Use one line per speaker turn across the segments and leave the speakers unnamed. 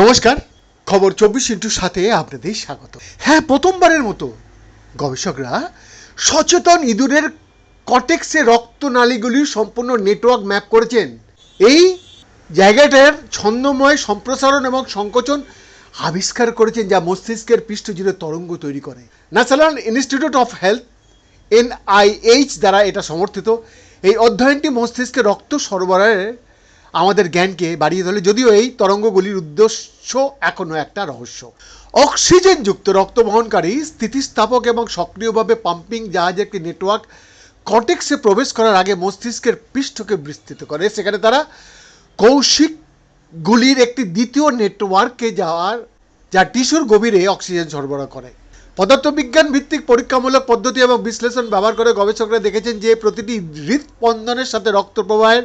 নমস্কার, খবর চব্বিশ ইন্টুর সাথে আপনাদের স্বাগত। হ্যাঁ প্রথমবারের মতো গবেষকরা সচেতন ইঁদুরের কটেক্সে রক্তনালীগুলির সম্পূর্ণ নেটওয়ার্ক ম্যাপ করেছেন। এই জায়গাটার ছন্দময় সম্প্রসারণ এবং সংকোচন আবিষ্কার করেছেন যা মস্তিষ্কের পৃষ্ঠ জুড়ে তরঙ্গ তৈরি করে। National Institute of Health, NIH দ্বারা এটা সমর্থিত। এই অধ্যয়নটি মস্তিষ্কে রক্ত সরবরাহের আমাদের জ্ঞানকে বাড়িয়ে তোলে। যদিও এই তরঙ্গগুলির উদ্দেশ্য এখনও একটা রহস্য। অক্সিজেনযুক্ত রক্ত বহনকারী, স্থিতিস্থাপক এবং সক্রিয়ভাবে পাম্পিং জাহাজের একটি নেটওয়ার্ক কটেক্সে প্রবেশ করার আগে মস্তিষ্কের পৃষ্ঠকে বিস্তৃত করে। সেখানে তারা কৌশিকগুলির একটি দ্বিতীয় নেটওয়ার্কে যাওয়ার, যা টিস্যুর গভীরে অক্সিজেন সরবরাহ করে। পদার্থবিজ্ঞান ভিত্তিক পরীক্ষামূলক পদ্ধতি এবং বিশ্লেষণ ব্যবহার করে গবেষকরা দেখেছেন যে প্রতিটি হৃদস্পন্দনের সাথে রক্ত প্রবাহের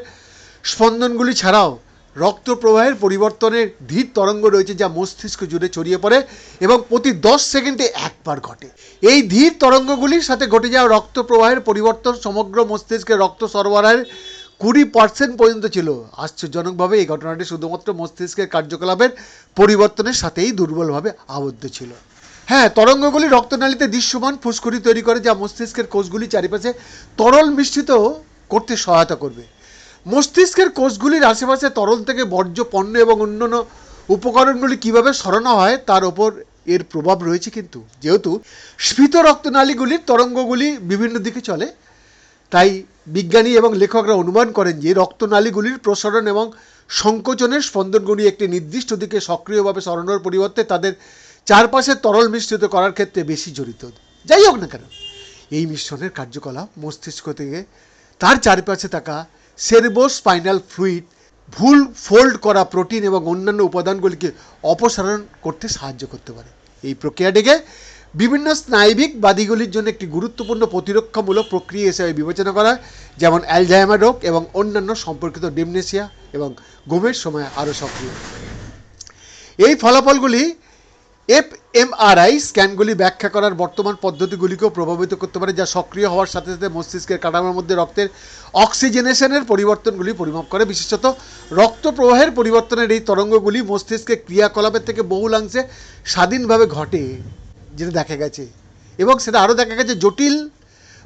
স্পন্দনগুলি ছাড়াও রক্ত প্রবাহের পরিবর্তনের ধীর তরঙ্গ রয়েছে যা মস্তিষ্ক জুড়ে ছড়িয়ে পড়ে এবং প্রতি দশ সেকেন্ডে একবার ঘটে। এই ধীর তরঙ্গগুলির সাথে ঘটে যাওয়া রক্ত প্রবাহের পরিবর্তন সমগ্র মস্তিষ্কে রক্ত সরবরাহের কুড়ি পার্সেন্ট পর্যন্ত ছিল। আশ্চর্যজনকভাবে এই ঘটনাটি শুধুমাত্র মস্তিষ্কের কার্যকলাপের পরিবর্তনের সাথেই দুর্বলভাবে আবদ্ধ ছিল। হ্যাঁ তরঙ্গগুলি রক্তনালীতে দৃশ্যমান ফুসকুড়ি তৈরি করে যা মস্তিষ্কের কোষগুলি চারিপাশে তরল মিশ্রিত করতে সহায়তা করবে। মস্তিষ্কের কোষগুলির আশেপাশে তরল থেকে বর্জ্য, পণ্য এবং অন্যান্য উপকরণগুলি কীভাবে সরানো হয় তার ওপর এর প্রভাব রয়েছে কিন্তু। যেহেতু স্ফীত রক্তনালীগুলির তরঙ্গগুলি বিভিন্ন দিকে চলে, তাই বিজ্ঞানী এবং লেখকরা অনুমান করেন যে রক্তনালীগুলির প্রসারণ এবং সংকোচনের স্পন্দনগুলি একটি নির্দিষ্ট দিকে সক্রিয়ভাবে সরানোর পরিবর্তে তাদের চারপাশে তরল মিশ্রিত করার ক্ষেত্রে বেশি জড়িত। যাই হোক না কেন, এই মিশ্রণের কার্যকলাপ মস্তিষ্ক থেকে তার চারপাশে থাকা সেরবোস্পাইনাল ফ্লুইড ভুল ফোল্ড করা প্রোটিন এবং অন্যান্য উপাদানগুলিকে অপসারণ করতে সাহায্য করতে পারে। এই প্রক্রিয়াটিকে বিভিন্ন স্নায়বিক বাদিগুলির জন্য একটি গুরুত্বপূর্ণ প্রতিরক্ষামূলক প্রক্রিয়া হিসেবে বিবেচনা করা হয়, যেমন অ্যালজাইমার রোগ এবং অন্যান্য সম্পর্কিত ডিমনেশিয়া এবং ঘুমের সময় আরও সক্রিয়। এই ফলাফলগুলি এফ এমআরআই স্ক্যানগুলি ব্যাখ্যা করার বর্তমান পদ্ধতিগুলিকেও প্রভাবিত করতে পারে, যা সক্রিয় হওয়ার সাথে সাথে মস্তিষ্কের কাঠামোর মধ্যে রক্তের অক্সিজেনেশনের পরিবর্তনগুলি পরিমাপ করে। বিশেষত রক্ত প্রবাহের পরিবর্তনের এই তরঙ্গগুলি মস্তিষ্কের ক্রিয়াকলাপের থেকে বহুলাংশে স্বাধীনভাবে ঘটে, যেটা দেখা গেছে। এবং সেটা আরও দেখা গেছে, জটিল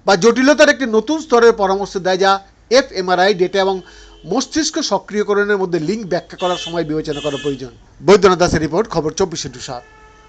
বা জটিলতার একটি নতুন স্তরের পরামর্শ দেয়, যা এফ এমআরআই ডেটা এবং মস্তিষ্ক সক্রিয়করণের মধ্যে লিঙ্ক ব্যাখ্যা করার সময় বিবেচনা করা প্রয়োজন। বৈদ্যনাথ দাসের রিপোর্ট, খবর চব্বিশে টু সাত